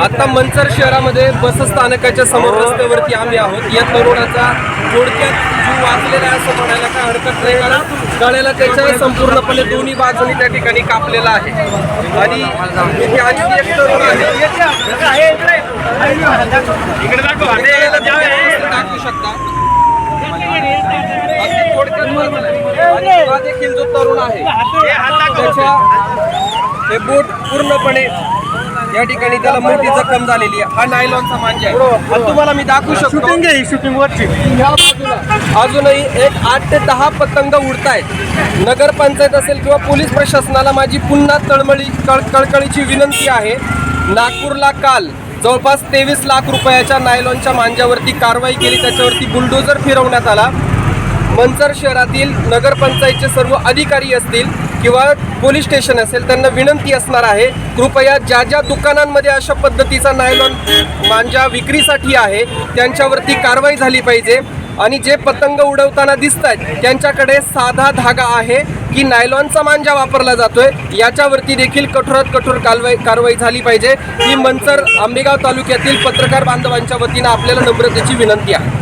आता मंचर शहरामध्ये बसस्थानकाच्या समोर रस्त्यावरती आम्ही आहोत. या तरुणाचा थोडक्यात जीव वाचलेला आहे असं म्हणायला काय हरकत नाही. कारण गळ्याला त्याच्या संपूर्णपणे दोन्ही बाजूनी त्या ठिकाणी कापलेला आहे. आणि इथे आणखी एक तरुण आहे. दाखवू शकता. थोडक्यात देखील जो तरुण आहे त्याच्या हे बोट पूर्णपणे या ठिकाणी त्याला मोठी जखम झालेली आहे. हा नायलॉनचा मांजा आहे. आणि तुम्हाला मी दाखवू शकतो. शूटिंग घे शूटिंग वरची. अजूनही एक आठ ते दहा पतंग उडतायत. नगरपंचायत असेल किंवा पोलीस प्रशासनाला माझी पुन्हा तळमळी कळ कळकळीची विनंती आहे. नागपूरला काल जवळपास तेवीस लाख रुपयाच्या नायलॉनच्या मांज्यावरती कारवाई केली. त्याच्यावरती बुलडोजर फिरवण्यात आला. मंचर शहरातील नगरपंचायतचे सर्व अधिकारी असतील किंवा पोलीस स्टेशन असेल त्यांना विनंती असणार आहे कृपया ज्या ज्या दुकानांमध्ये अशा पद्धतीचा नायलॉन मांजा विक्रीसाठी आहे त्यांच्यावरती कारवाई झाली पाहिजे. आणि जे पतंग उडवताना दिसत आहेत त्यांच्याकडे साधा धागा आहे की नायलॉनचा मांजा वापरला जातोय याच्यावरती देखील कठोरात कठोर कारवाई कारवाई झाली पाहिजे. ही मंचर आंबेगाव तालुक्यातील पत्रकार बांधवांच्या वतीनं आपल्याला नम्रतेची विनंती आहे.